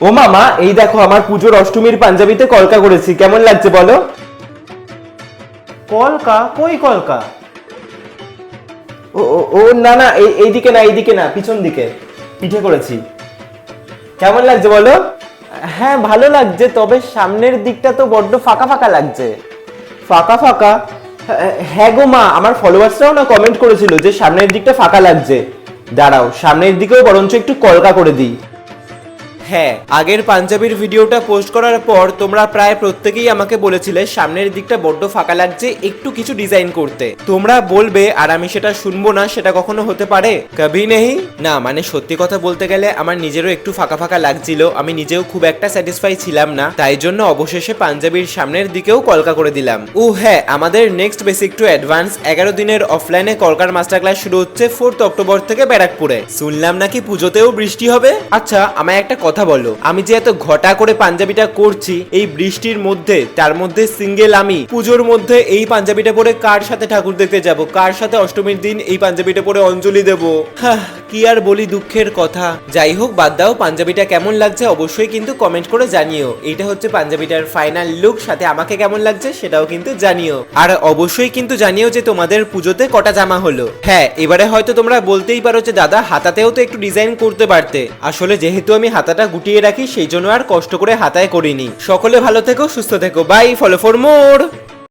ও মামা এই দেখো আমার পুজোর অষ্টমীর পাঞ্জাবিতে কলকা করেছি। কেমন লাগছে বলো? কলকা? কই কলকা? ও ও- ও না না এই এইদিকে না এইদিকে না পিছন দিকে। পিঠে করেছি। কেমন লাগছে বলো? হ্যাঁ ভালো লাগছে তবে সামনের দিকটা তো বড্ড ফাঁকা ফাঁকা লাগছে। ফাঁকা ফাঁকা? হ্যাঁ, হ্যাঁ গো মা আমার ফলোয়ার্সরাও না কমেন্ট করেছিল যে সামনের দিকটা ফাঁকা লাগছে। দাঁড়াও সামনের দিকেও বরঞ্চ একটু কলকা করে দিই। হ্যাঁ আগের পাঞ্জাবির ভিডিওটা পোস্ট করার পর তোমরা প্রায় প্রত্যেকেই আমাকে বলেছিলে সামনের দিকটা বড্ড ফাঁকা লাগছে একটু কিছু ডিজাইন করতে। তোমরা বলবে, আর আমি সেটা শুনব না, সেটা কখনো হতে পারে? কবি নেই না মানে সত্যি কথা বলতে গেলে আমার নিজেরও একটু ফাঁকা ফাঁকা লাগছিল। আমি নিজেও খুব একটা স্যাটিসফাই ছিলাম না, তাই জন্য অবশেষে পাঞ্জাবির সামনের দিকেও কলকা করে দিলাম। ও হ্যাঁ আমাদের নেক্সট বেসিক টু অ্যাডভান্স এগারো দিনের অফলাইনে কলকার মাস্টার ক্লাস শুরু হচ্ছে ফোর্থ অক্টোবর থেকে ব্যারাকপুরে। শুনলাম নাকি পুজোতেও বৃষ্টি হবে? আচ্ছা আমায় একটা কথা বলো। আমি যে এত ঘটা করে পাঞ্জাবিটা করছি, এই বৃষ্টির মধ্যে, তার মধ্যে সিঙ্গেল আমি। পুজোর মধ্যে এই পাঞ্জাবিটা পরে কার সাথে ঠাকুর দেখতে যাব? কার সাথে অষ্টমীর দিন এই পাঞ্জাবিটা পরে অঞ্জলি দেবো? কি আর বলি দুঃখের কথা। যাই হোক, বাদ দাও, পাঞ্জাবিটা কেমন লাগছে অবশ্যই কিন্তু কমেন্ট করে জানিও। এটা হচ্ছে পাঞ্জাবিটার ফাইনাল লুক সাথে আমাকে কেমন লাগছে সেটাও কিন্তু জানিও। আর অবশ্যই কিন্তু জানিও যে তোমাদের পুজোতে কটা জামা হলো। হ্যাঁ এবারে হয়তো তোমরা বলতেই পারো যে, দাদা, হাতাতেও তো একটু ডিজাইন করতে পারতে। আসলে যেহেতু আমি হাতাটা গুটিয়ে রাখি, সেই জন্য আর কষ্ট করে হাতায় করিনি। সকলে ভালো থেকো, সুস্থ থেকো। By follow for more